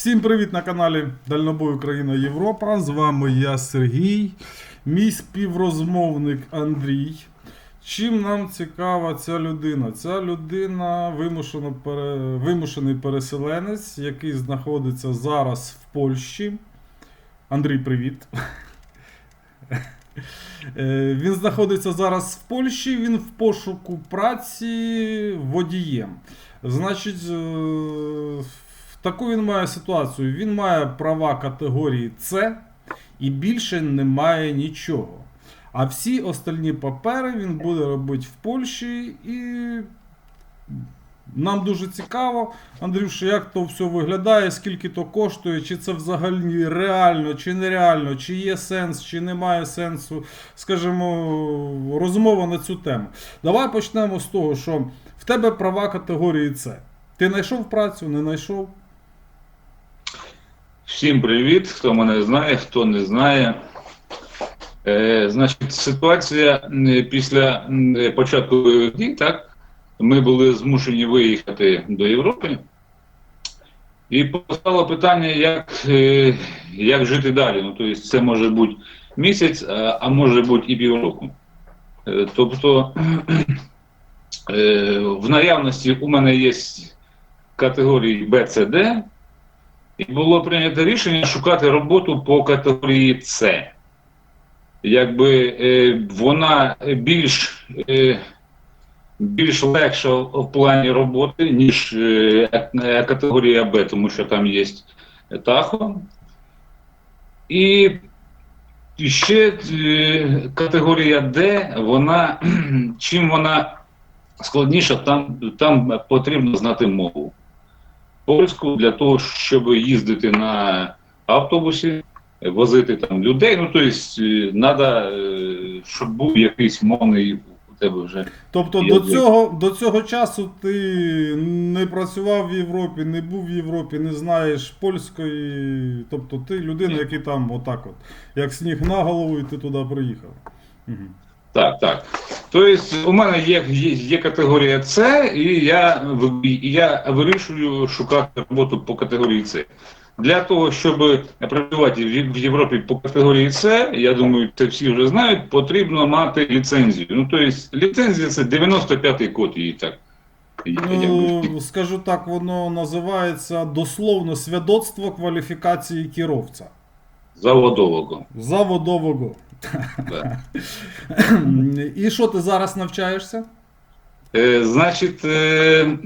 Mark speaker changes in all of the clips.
Speaker 1: Всім привіт на каналі Дальнобой Україна Європа. З вами я Сергій, мій співрозмовник Андрій. Чим нам цікава ця людина? Ця людина вимушено пере... вимушений переселенець, який знаходиться зараз в Польщі. Андрій, привіт. Е, Він знаходиться зараз в Польщі, він в пошуку праці водієм. Значить, е, таку він має ситуацію. Він має права категорії С і більше немає нічого. А всі остальні папери він буде робити в Польщі і. Нам дуже цікаво, Андрюш, як то все виглядає, скільки то коштує, чи це взагалі реально, чи нереально, чи є сенс, чи немає сенсу, скажімо, розмова на цю тему. Давай почнемо з того, що в тебе права категорії С. Ти знайшов працю, не знайшов?
Speaker 2: Всім привіт, хто мене знає, хто не знає. Е, значить, ситуація після початку бойових так, ми були змушені виїхати до Європи. І постало питання, як, е, як жити далі. Ну, тобто це може бути місяць, а, а може бути і півроку. Е, тобто е, в наявності у мене є категорії Б, С, Д. І було прийнято рішення шукати роботу по категорії С. Якби е, вона більш, е, більш легша в плані роботи, ніж е, категорія Б, тому що там є тахо. І ще е, категорія Д, вона чим вона складніша, там, там потрібно знати мову польську для того, щоб їздити на автобусі, возити там людей. Ну, тобто, треба, щоб був якийсь мовний у тебе вже.
Speaker 1: Тобто до цього, до цього часу ти не працював в Європі, не був в Європі, не знаєш польської. Тобто ти людина, який там отак от, як сніг на голову, і ти туди приїхав. Угу.
Speaker 2: Так, так. Тобто, у мене є, є, є категорія С, і я, я вирішую шукати роботу по категорії С. Для того, щоб працювати в Європі по категорії С, я думаю, це всі вже знають, потрібно мати ліцензію. Ну, тобто, ліцензія це 95-й код її так.
Speaker 1: Ну, скажу так, воно називається дословно свідоцтво кваліфікації керовця.
Speaker 2: Заводового.
Speaker 1: Заводового.
Speaker 2: Да.
Speaker 1: І що ти зараз навчаєшся?
Speaker 2: Е, Значить, е,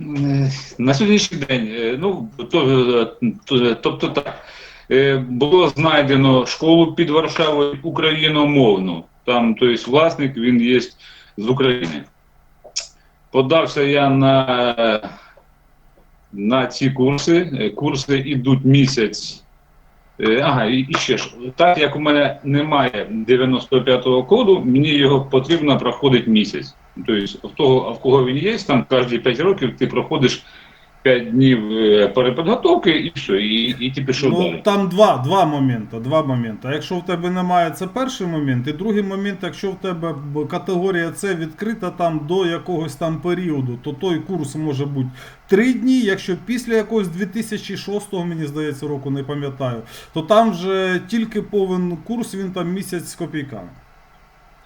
Speaker 2: на сьогоднішній день, е, ну то, то, тобто так, е, було знайдено школу під Варшавою україномовну. Там, тобто, власник він є з України. Подався я на, на ці курси. Е, Курси йдуть місяць. Е, Ага, і, ще ж, так як у мене немає 95-го коду, мені його потрібно проходити місяць. Тобто, в того, в кого він є, там кожні 5 років ти проходиш 5 днів е, переподготовки і все, і, і ти пішов
Speaker 1: Ну,
Speaker 2: далі.
Speaker 1: там два, два моменти. Два моменти. Якщо в тебе немає, це перший момент. І другий момент, якщо в тебе категорія С відкрита там до якогось там періоду, то той курс може бути 3 дні. Якщо після якогось 2006, мені здається, року не пам'ятаю, то там вже тільки повен курс, він там місяць з копійками.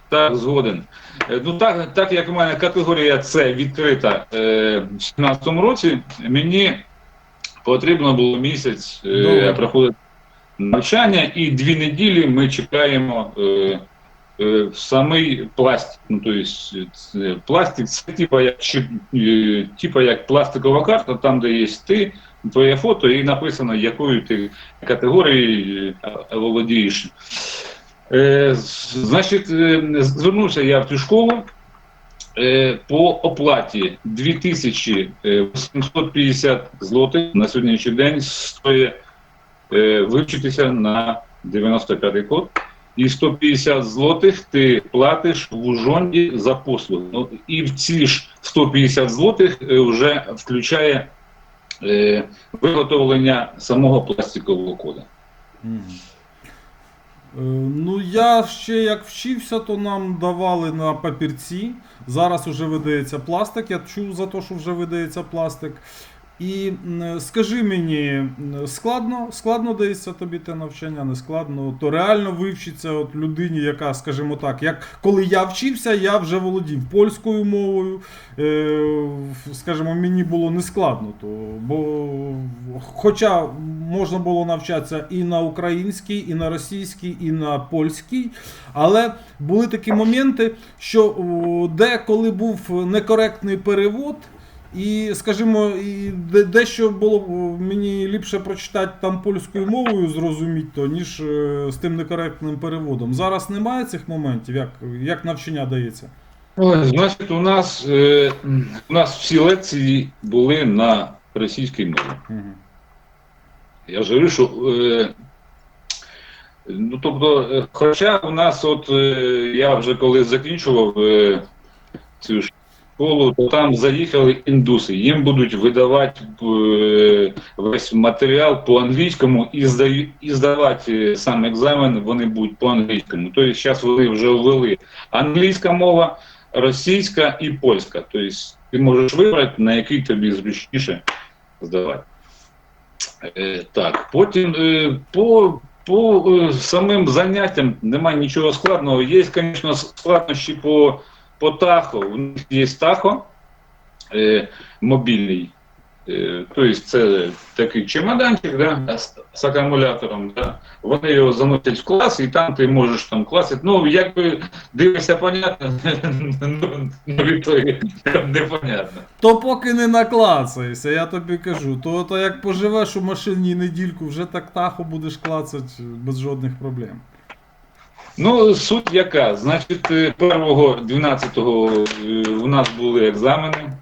Speaker 2: Так, згоден. Е, Ну так, так як у мене категорія С відкрита е, в 2017 році, мені потрібно було місяць е, проходити навчання, і дві неділі ми чекаємо е, е, в самий пластик. Ну, тобто, це пластик це типа як, е, типа як пластикова карта, там, де є ти, твоє фото, і написано, якою ти категорією е, володієш. Е, значить, е, звернувся я в цю школу е, по оплаті 2850 злотих на сьогоднішній день стоїть вивчитися на 95-й код. І 150 злотих ти платиш в Ужонді за послуги. Ну, і в ці ж 150 злотих вже включає е, виготовлення самого пластикового кода.
Speaker 1: Мгм. Е, Ну, я ще як вчився, то нам давали на папірці. Зараз вже видається пластик. Я чув за те, що вже видається пластик. І скажи мені, складно, складно дається тобі те навчання, не складно, то реально вивчиться от людині, яка, скажімо так, як коли я вчився, я вже володів польською мовою. Е, скажімо, мені було не складно, то, бо хоча можна було навчатися і на українській, і на російській, і на польській, але були такі моменти, що деколи був некоректний перевод. І, скажімо, і дещо було мені ліпше прочитати там польською мовою, зрозуміти то, ніж е, з тим некоректним переводом. Зараз немає цих моментів, як, як навчання дається.
Speaker 2: Значить, у нас, е, у нас всі лекції були на російській мові.
Speaker 1: Угу.
Speaker 2: Я ж говорю, що. Е, ну, тобто, хоча у нас, от е, я вже коли закінчував е, цю школу, то там заїхали індуси. Їм будуть видавати е, весь матеріал по-англійському і, здають, і здавати сам екзамен вони будуть по-англійському. Тобто зараз вони вже ввели англійська мова, російська і польська. Тобто ти можеш вибрати, на який тобі зручніше здавати. Е, так, потім е, по, по самим заняттям немає нічого складного. Є, звісно, складнощі по, по тахо. У них є тахо е, мобільний. Е, тобто це такий чемоданчик да, з, акумулятором. Да. Вони його заносять в клас, і там ти можеш там класити. Ну, якби дивишся, понятно, ну, ну, то непонятно.
Speaker 1: То поки не наклацаєшся, я тобі кажу. То, то як поживеш у машині недільку, вже так тахо будеш клацати без жодних проблем.
Speaker 2: Ну, суть яка? Значить, е, 1-12 е, у нас були екзамени.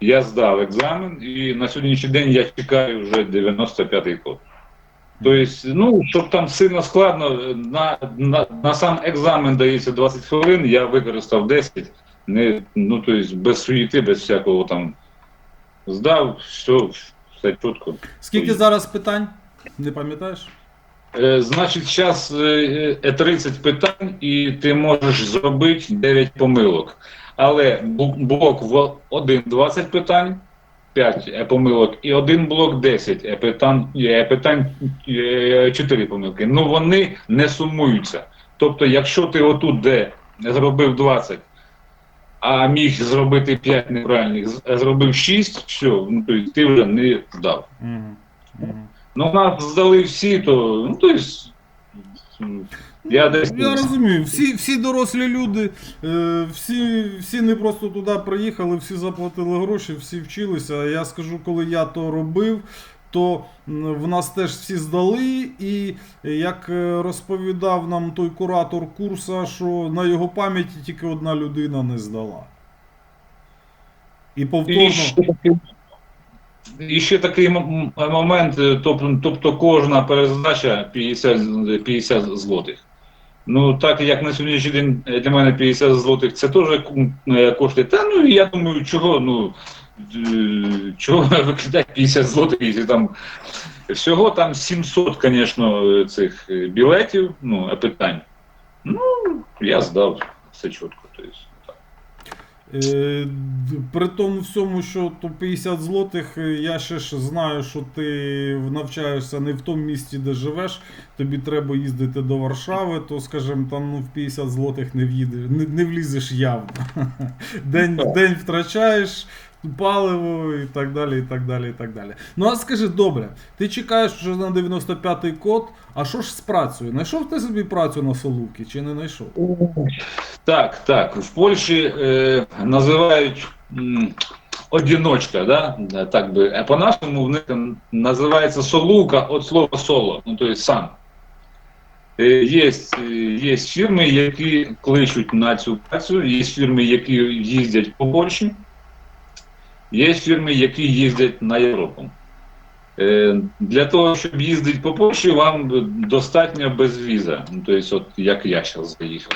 Speaker 2: Я здав екзамен, і на сьогоднішній день я чекаю вже 95-й код. Тобто, ну, щоб там сильно складно, е, на, на, на сам екзамен дається 20 хвилин, я використав 10, не, ну, тобто, без суєти, без всякого там здав, все, все чітко.
Speaker 1: Скільки зараз питань? Не пам'ятаєш?
Speaker 2: Е, Значить, зараз 30 питань, і ти можеш зробити 9 помилок. Але блок в один 20 питань, 5 е, помилок, і один блок 10 е, питань, е, питань 4 помилки. Ну вони не сумуються. Тобто, якщо ти отут де зробив 20, а міг зробити 5 неправильних, зробив 6, все, ну, ти вже не здав.
Speaker 1: Угу. Угу.
Speaker 2: Ну, нас здали всі, то, ну, то есть, я десь...
Speaker 1: Я розумію, всі, всі дорослі люди, е, всі, всі не просто туди приїхали, всі заплатили гроші, всі вчилися. Я скажу, коли я то робив, то м, в нас теж всі здали, і як е, розповідав нам той куратор курсу, що на його пам'яті тільки одна людина не здала. І
Speaker 2: І
Speaker 1: повторно.
Speaker 2: ще, і ще такий момент, е, тобто, кожна перездача 50, з- 50 злотих. Ну, так як на сьогоднішній день е, для мене 50 злотих, це теж е. Та ну я думаю, чого, ну чого викидати 50 злотих, якщо там всього там 700, звісно, цих білетів, ну, а питань. Ну, я здав все чітко. Тобто,
Speaker 1: При тому всьому, що то 50 злотих, е, я ще ж знаю, що ти навчаєшся не в тому місті, де живеш. Тобі треба їздити до Варшави, то, скажімо, там ну, в 50 злотих не в'їдеш, не, не влізеш явно. День, день втрачаєш. Паливо і так далі, і так далі, і так далі. Ну а скажи, добре, ти чекаєш вже на 95-й код, а що ж з працею? Знайшов ти собі працю на Соловки чи не знайшов?
Speaker 2: Так, так. В Польщі е, називають одіночка, да? Так би. А по-нашому в них називається солука від слова соло, ну тобто сам. Е, Є, е, є фірми, які кличуть на цю працю, є фірми, які їздять по Польщі, є фірми, які їздять на Європу. Е, Для того, щоб їздити по Польщі, вам достатньо без віза. Ну, тобто, от як я зараз заїхав.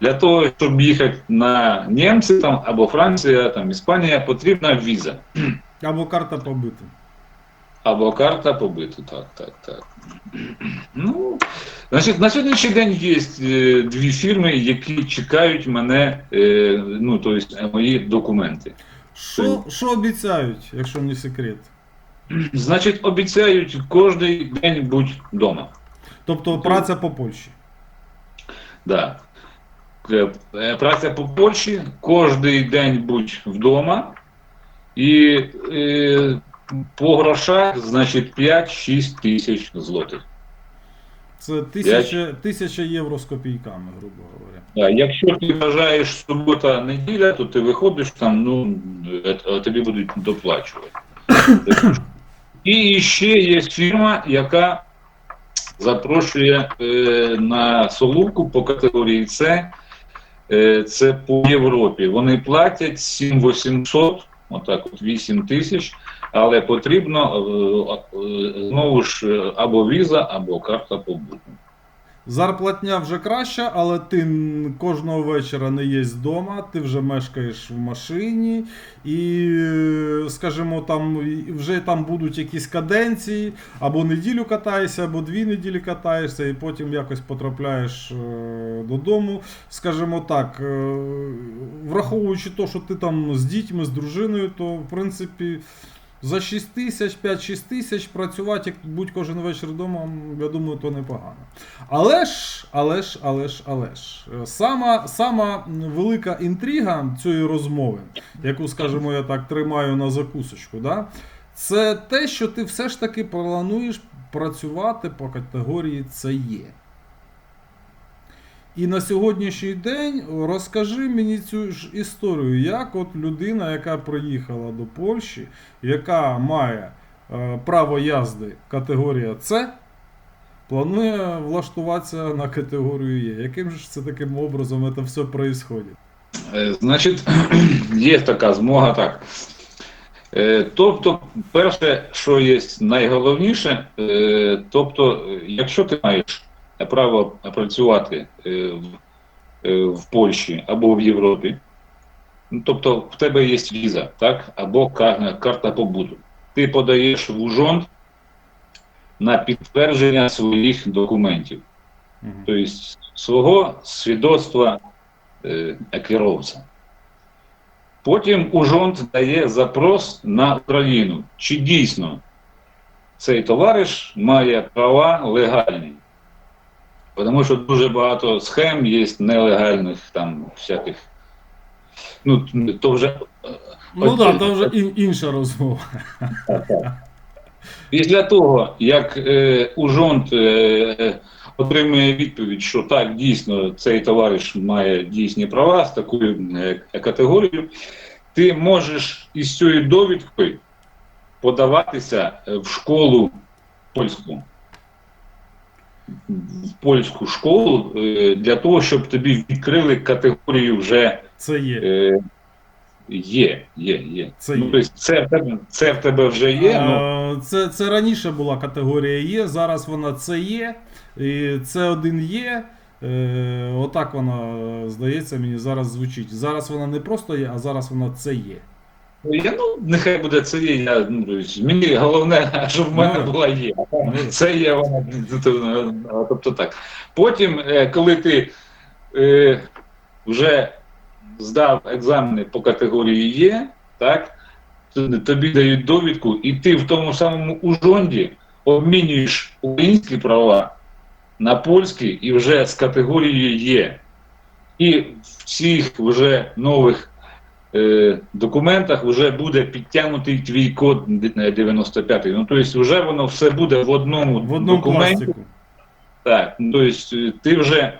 Speaker 2: Для того, щоб їхати на Німці там, або Франція, там, Іспанія, потрібна віза.
Speaker 1: Або карта побита.
Speaker 2: Або карта побиту. Так, так, так. Ну, значить, на сьогоднішній день є е, дві фірми, які чекають мене, е, ну, тобто, мої документи.
Speaker 1: Що, що обіцяють, якщо не секрет?
Speaker 2: Значить, обіцяють кожен день будь вдома.
Speaker 1: Тобто праця по Польщі.
Speaker 2: Да. Е, е, Праця по Польщі, кожен день будь вдома. І е, по грошах, значить, 5-6 тисяч злотих.
Speaker 1: Це тисяча, тисяча євро з копійками, грубо говоря.
Speaker 2: Да, якщо ти вважаєш субота неділя, то ти виходиш там, ну, е, е, тобі будуть доплачувати. І ще є фірма, яка запрошує е, на соловку по категорії С. Е, це по Європі. Вони платять 7800, отак от 8 тисяч, але потрібно е, е, знову ж е, або віза, або карта побуту.
Speaker 1: Зарплатня вже краща, але ти кожного вечора не є вдома, ти вже мешкаєш в машині, і, скажімо, там вже там будуть якісь каденції, або неділю катаєшся, або дві неділі катаєшся, і потім якось потрапляєш додому. Скажімо так, враховуючи те, що ти там з дітьми, з дружиною, то в принципі. За 6 тисяч, 5-6 тисяч працювати, як будь кожен вечір вдома, я думаю, то непогано. Але ж, але ж, але ж, але ж, е, сама, сама велика інтрига цієї розмови, яку, скажімо, я так тримаю на закусочку, да? це те, що ти все ж таки плануєш працювати по категорії ЦЕ. І на сьогоднішній день розкажи мені цю ж історію, як от людина, яка приїхала до Польщі, яка має е, право язди категорія С, планує влаштуватися на категорію Е. Яким ж це таким образом це все відбувається?
Speaker 2: Е, Значить, є така змога так. Е, Тобто, перше, що є найголовніше, е, тобто, якщо ти маєш право працювати е, в, е, в Польщі або в Європі, ну, тобто в тебе є віза, так, або ка- карта побуту, ти подаєш в УЖОН на підтвердження своїх документів. Тобто свого свідоцтва е, керовця. Потім УЖОНТ дає запрос на Україну, чи дійсно цей товариш має права легальні. Тому що дуже багато схем є нелегальних там всяких. Ну, то вже
Speaker 1: Ну так, там вже ін- інша розмова.
Speaker 2: Після того, як е, Ужонт е, отримує відповідь, що так, дійсно, цей товариш має дійсні права з такою е, категорією, ти можеш із цією довідкою подаватися е, в школу польську. В польську школу е, для того, щоб тобі відкрили категорію вже
Speaker 1: Це є.
Speaker 2: е, є, є, є.
Speaker 1: Це
Speaker 2: ну,
Speaker 1: є.
Speaker 2: це, в тебе, це в тебе вже є. ну,
Speaker 1: Е, Це, це раніше була категорія Є, зараз вона це є, і це один є. Е, отак вона, здається, мені зараз звучить. Зараз вона не просто є, а зараз вона це є.
Speaker 2: Я, ну, нехай буде це є. Я, ну, мені головне, щоб в мене
Speaker 1: Ну,
Speaker 2: була є. Це є вона. Тобто так. Потім, е, коли ти е, вже здав екзамени по категорії Є, так, тобі дають довідку, і ти в тому самому ужонді обмінюєш українські права на польські і вже з категорією Є. І в цих вже нових е, документах вже буде підтягнутий твій код 95. Ну, тобто, вже воно все буде в одному,
Speaker 1: В одному
Speaker 2: документі.
Speaker 1: пластику.
Speaker 2: Так, ну, тобто, ти вже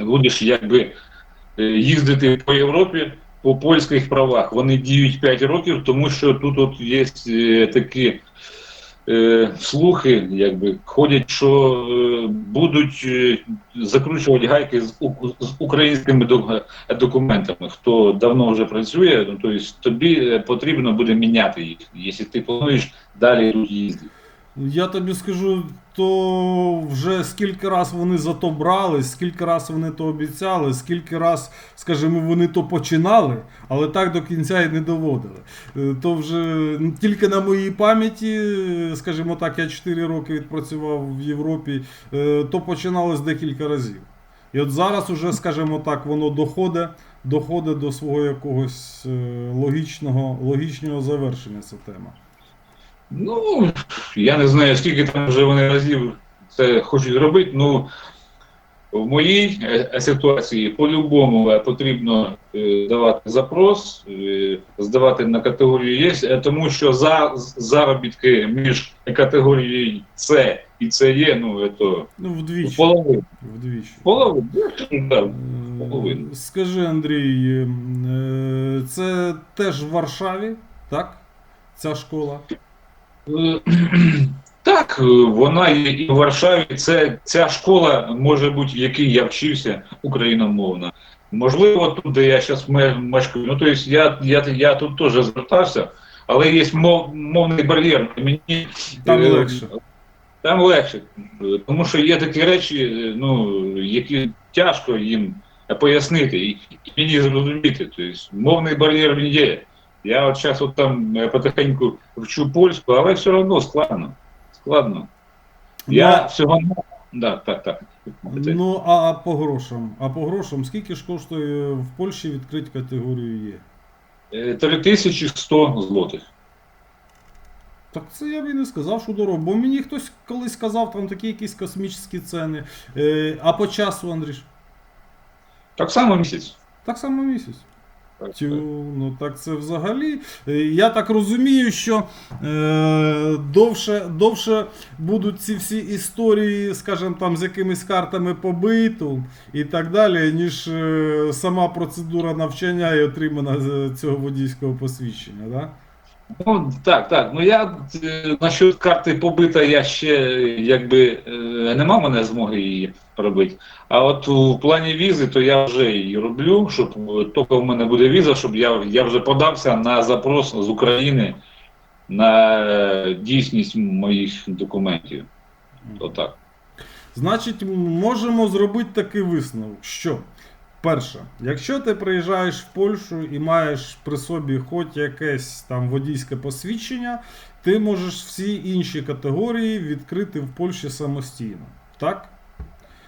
Speaker 2: будеш якби е, їздити по Європі по польських правах. Вони діють 5 років, тому що тут от є такі е, слухи, якби ходять, що е, будуть е, закручувати гайки з, з українськими документами. Хто давно вже працює, ну, тобто тобі е, потрібно буде міняти їх, якщо ти плануєш далі їздити.
Speaker 1: Я тобі скажу, то вже скільки раз вони за то брали, скільки раз вони то обіцяли, скільки раз, скажімо, вони то починали, але так до кінця і не доводили. Е, То вже тільки на моїй пам'яті, е, скажімо так, я 4 роки відпрацював в Європі, е, то починалось декілька разів. І от зараз уже, скажімо так, воно доходить, доходить до свого якогось логічного, логічного завершення ця тема.
Speaker 2: Ну, я не знаю, скільки там вже вони разів це хочуть робити. Ну, в моїй е, ситуації по-любому е, потрібно е, давати запрос, е, здавати на категорію є, тому що за заробітки між категорією С і СЕ, ну, це
Speaker 1: Ну, вдвічі.
Speaker 2: половина.
Speaker 1: Вдвічі.
Speaker 2: Половина, да. Половину.
Speaker 1: Скажи, Андрій, це теж в Варшаві, так? Ця школа?
Speaker 2: Е, Так, е, вона є і в Варшаві. Це ця школа, може бути, в якій я вчився, україномовна. Можливо, тут, де я зараз мешкаю. Ну, тобто я, я, я тут теж звертався, але є мов, мовний бар'єр. Мені
Speaker 1: Там
Speaker 2: е,
Speaker 1: легше.
Speaker 2: Там легше. Тому що є такі речі, ну, які тяжко їм пояснити і мені зрозуміти. Тобто, мовний бар'єр він є. Я от зараз от там е, потихеньку вчу польську, але все одно складно. Складно. Я всього. Да, так, так.
Speaker 1: Ну, а по грошам? А по грошам, скільки ж коштує в Польщі відкрити категорію Є?
Speaker 2: Е, 3100 злотих.
Speaker 1: Так це я б і не сказав, що дорого. Бо мені хтось колись казав, там такі якісь космічні ціни. Е, а по часу, Андріш?
Speaker 2: Так само місяць.
Speaker 1: Так само місяць.
Speaker 2: Так,
Speaker 1: ну так це взагалі. Е, Я так розумію, що е, довше, довше будуть ці всі історії, скажімо там, з якимись картами побиту і так далі, ніж е, сама процедура навчання і отримання цього водійського посвідчення. Да?
Speaker 2: Ну, так, так. Ну я е, насчет карти побита, я ще якби е, не мав мене змоги її робити. А от у плані візи, то я вже її роблю, щоб тільки в мене буде віза, щоб я, я вже подався на запрос з України на е, дійсність моїх документів. То так.
Speaker 1: Значить, можемо зробити такий висновок, що перше, якщо ти приїжджаєш в Польщу і маєш при собі хоч якесь там водійське посвідчення, ти можеш всі інші категорії відкрити в Польщі самостійно. Так?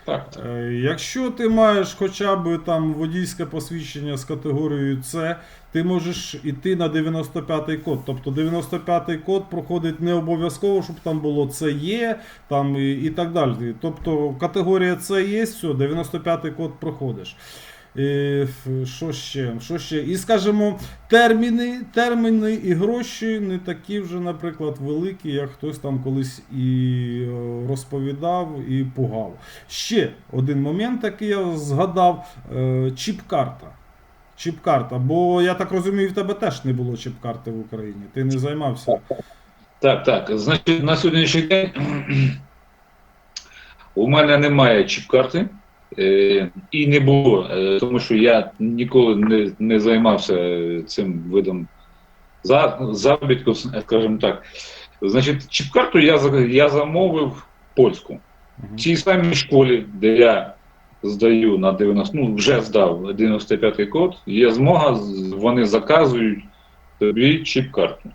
Speaker 2: Так, так.
Speaker 1: Е, Якщо ти маєш хоча б там водійське посвідчення з категорією С, ти можеш іти на 95-й код. Тобто 95-й код проходить не обов'язково, щоб там було це є, там і, і так далі. Тобто категорія С є, все, 95-й код проходиш. Що ще? Що ще? І скажімо, терміни, терміни і гроші не такі вже, наприклад, великі, як хтось там колись і е, розповідав і пугав. Ще один момент, який я згадав: е, чіп-карта. Чіп-карта. Бо я так розумію, в тебе теж не було чіп-карти в Україні. Ти не займався.
Speaker 2: Так, так. Значить, на сьогоднішній день у мене немає чіп-карти. Е, і не було, е, тому що я ніколи не, не займався цим видом за, заробітку, скажімо так. Значить, чіп-карту я, я замовив польську. В цій самій школі, де я здаю на 90, ну вже здав 95-й код, є змога, вони заказують тобі чіп-карту.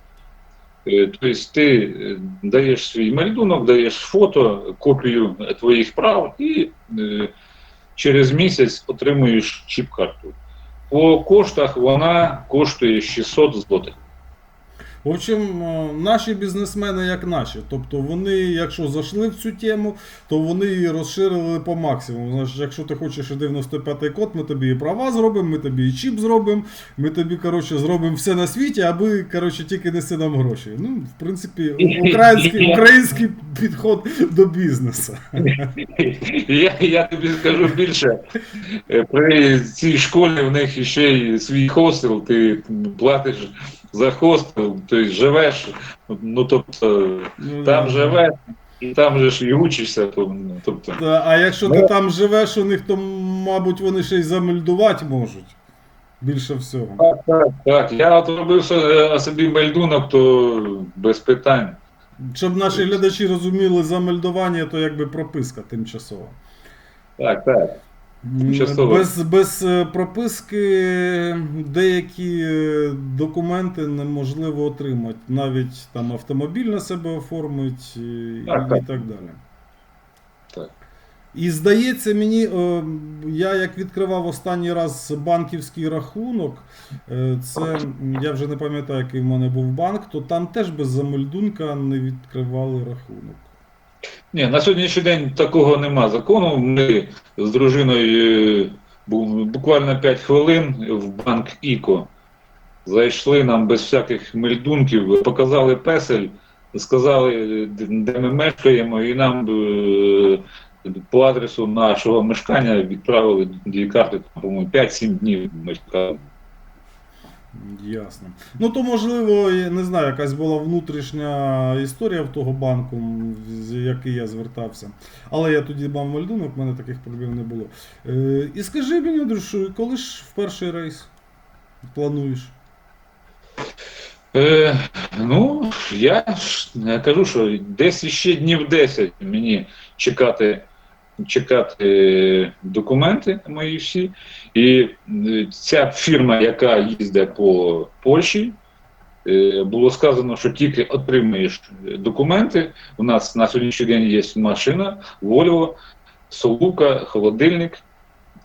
Speaker 2: Е, Тобто ти даєш свій мельдунок, даєш фото, копію твоїх прав і через місяць отримуєш чіп-карту. По коштах вона коштує 600 злотих.
Speaker 1: В общем, е, наші бізнесмени як наші. Тобто вони, якщо зайшли в цю тему, то вони її розширили по максимуму. Значить, якщо ти хочеш 95-й код, ми тобі і права зробимо, ми тобі і чіп зробимо, ми тобі коротше, зробимо все на світі, аби коротше, тільки неси нам гроші. Ну, в принципі, український, український підход до бізнесу.
Speaker 2: Я, я тобі скажу більше. Е, При цій школі в них ще й свій хостел, ти платиш за хостел, ти живеш, ну тобто
Speaker 1: Ну,
Speaker 2: там
Speaker 1: да.
Speaker 2: живеш, і там же ж і учишся. то, ну, Тобто,
Speaker 1: А якщо ти
Speaker 2: Ну.
Speaker 1: там живеш у них, то, мабуть, вони ще й замельдувати можуть. Більше всього.
Speaker 2: так, так, так. Я от робив собі мельдунок, то без питань.
Speaker 1: Щоб наші глядачі розуміли замельдування, то якби прописка тимчасова.
Speaker 2: Так, так. Тимчасово.
Speaker 1: Без, без е, прописки деякі е, документи неможливо отримати. Навіть там автомобіль на себе оформить і,
Speaker 2: Так,
Speaker 1: і
Speaker 2: так.
Speaker 1: далі.
Speaker 2: Так.
Speaker 1: І здається мені, е, я як відкривав останній раз банківський рахунок, е, це я вже не пам'ятаю, який в мене був банк, то там теж без замельдунка не відкривали рахунок.
Speaker 2: Ні, на сьогоднішній день такого нема закону. Ми з дружиною е, буквально 5 хвилин в банк Іко. Зайшли нам без всяких мельдунків, показали песель, сказали, де- ми мешкаємо, і нам е, по адресу нашого мешкання відправили дві карти, по-моєму, 5-7 днів ми.
Speaker 1: Ясно. Ну то можливо, не знаю, якась була внутрішня історія в того банку, з який я звертався. Але я тоді мав мальдунок, в мене таких проблем не було. Е, і скажи мені, Андрюш, коли ж в перший рейс плануєш?
Speaker 2: Е, ну, я ж кажу, що десь ще днів 10 мені чекати, чекати документи мої всі. І е, ця фірма, яка їздить по Польщі, е, було сказано, що тільки отримаєш документи. У нас на сьогоднішній день є машина, Volvo, Солука, холодильник.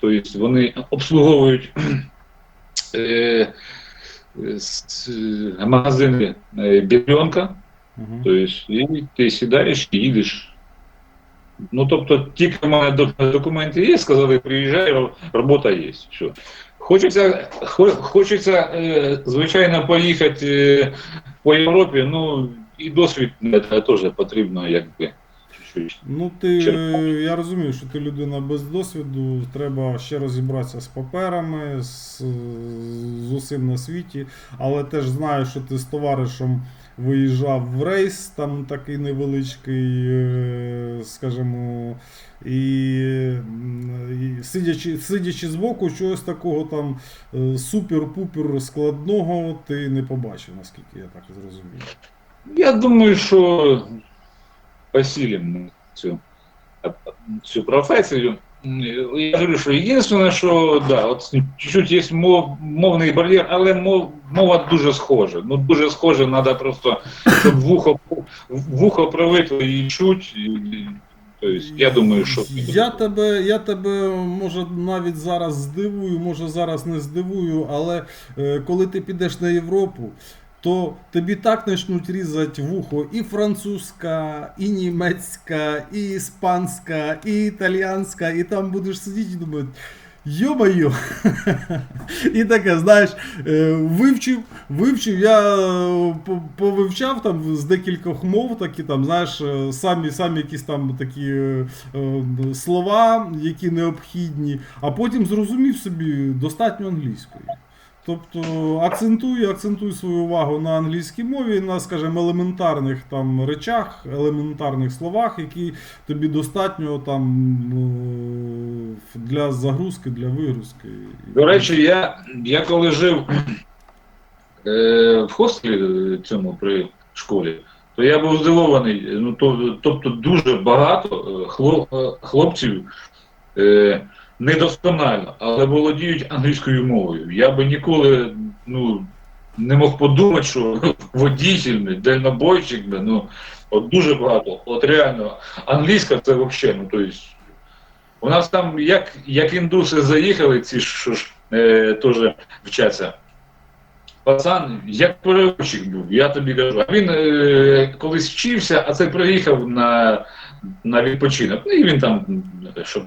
Speaker 2: Тобто вони обслуговують. Е, е, магазини е,
Speaker 1: Угу.
Speaker 2: тобто, і ти сідаєш і їдеш. Ну, тобто, тільки в мене документи є, сказали, приїжджай, робота є. Все. Хочеться, хо- хочеться, е, звичайно, поїхати е, по Європі, ну, і досвід теж потрібно, якби.
Speaker 1: Ну, ти, е, я розумію, що ти людина без досвіду, треба ще розібратися з паперами, з, з усім на світі, але теж знаю, що ти з товаришем виїжджав в рейс, там такий невеличкий, е, скажімо, і, і сидячи, сидячи збоку, чогось такого там е, супер-пупер складного ти не побачив, наскільки я так зрозумів.
Speaker 2: Я думаю, що посилимо цю, цю професію. Я говорю, що єдине, що да, от чуть-чуть є мов, мовний бар'єр, але мов, мова дуже схожа. Ну дуже схожа, треба просто, щоб вухо, вухо привикло і чуть. І, тобто, я думаю, що
Speaker 1: Я тебе, я тебе може навіть зараз здивую, може зараз не здивую, але е, коли ти підеш на Європу, то тобі так почнуть різати вухо і французька, і німецька, і іспанська, і італіянська, і там будеш сидіти і думати. Йо-моє! І таке, знаєш, е, вивчив, вивчив, я е, повивчав там з декількох мов, такі там, знаєш, е, самі, самі якісь там такі слова, які необхідні, а потім зрозумів собі достатньо англійської. Тобто акцентуй, акцентуй свою увагу на англійській мові, на, скажімо, елементарних там речах, елементарних словах, які тобі достатньо там е, для загрузки, для вигрузки.
Speaker 2: До речі, я, я коли жив е, в хостелі е, цьому при школі, то я був здивований. Ну, то, тобто дуже багато е, е, хлопців е, недосконально, але володіють англійською мовою. Я би ніколи ну, не мог подумати, що водитель, дальнобойщик, бля, ну, от дуже багато. От реально, англійська це взагалі, ну, то есть, у нас там, як, як індуси заїхали, ці що ж е, теж вчаться. Пацан, як переводчик був, я тобі кажу. А він е, колись вчився, а це приїхав на, на відпочинок. Ну і він там, щоб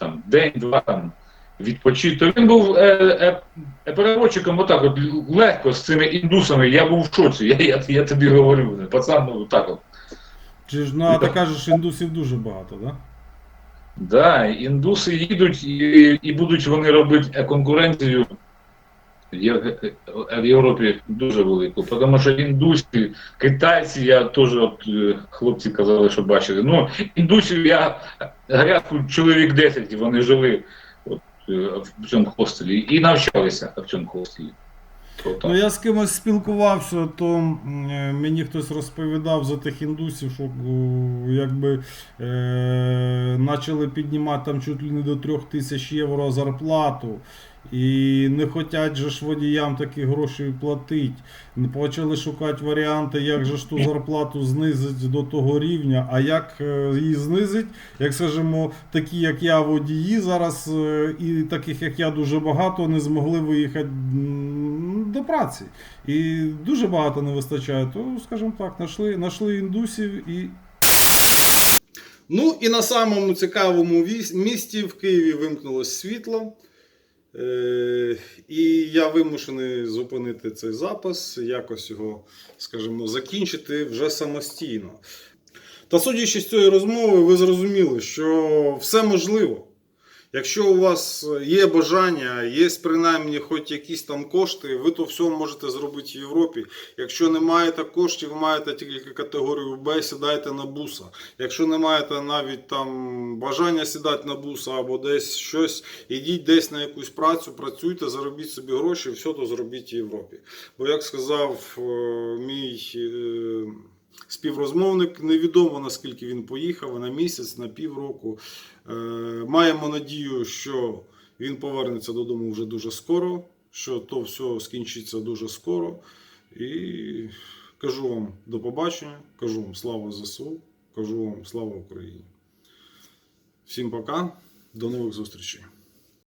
Speaker 2: там день-два там відпочити. То він був е, е, е, переводчиком отак, от легко з цими індусами. Я був в шоці. Я, я, я тобі говорю, пацан, ну так от.
Speaker 1: Чи ж, ну, а ти кажеш, індусів дуже багато, так? Да?
Speaker 2: Да, індуси їдуть і, і будуть вони робити конкуренцію Є- в Європі дуже велику, тому що індуси, китайці, я теж от, е, хлопці казали, що бачили. Ну, індусів я грядку чоловік 10, вони жили от, е, в цьому хостелі і навчалися в цьому хостелі. Тобто,
Speaker 1: Ну, я з кимось спілкувався, то е, мені хтось розповідав за тих індусів, що е, якби е, почали піднімати там чуть ли не до 3000 євро зарплату.
Speaker 3: І не хочуть же ж водіям такі гроші платити. Почали шукати варіанти, як же ж ту зарплату знизити до того рівня. А як е, її знизити, як скажімо, такі, як я, водії зараз, е, і таких, як я, дуже багато, не змогли виїхати до праці. І дуже багато не вистачає. То, скажімо так, знайшли, знайшли індусів і
Speaker 1: Ну і на самому цікавому місті в Києві вимкнулось світло. Е, і я вимушений зупинити цей запис, якось його, скажімо, закінчити вже самостійно. Та судячи з цієї розмови, ви зрозуміли, що все можливо. Якщо у вас є бажання, є принаймні хоч якісь там кошти, ви то все можете зробити в Європі. Якщо не маєте коштів, маєте тільки категорію Б, сідайте на буса. Якщо не маєте навіть там бажання сідати на буса або десь щось, ідіть десь на якусь працю, працюйте, заробіть собі гроші, все то зробіть в Європі. Бо як сказав е, мій е, співрозмовник, невідомо наскільки він поїхав, на місяць, на півроку. Е, Маємо надію, що він повернеться додому вже дуже скоро, що то все скінчиться дуже скоро. І кажу вам до побачення, кажу вам слава ЗСУ, кажу вам слава Україні. Всім пока, до нових зустрічей.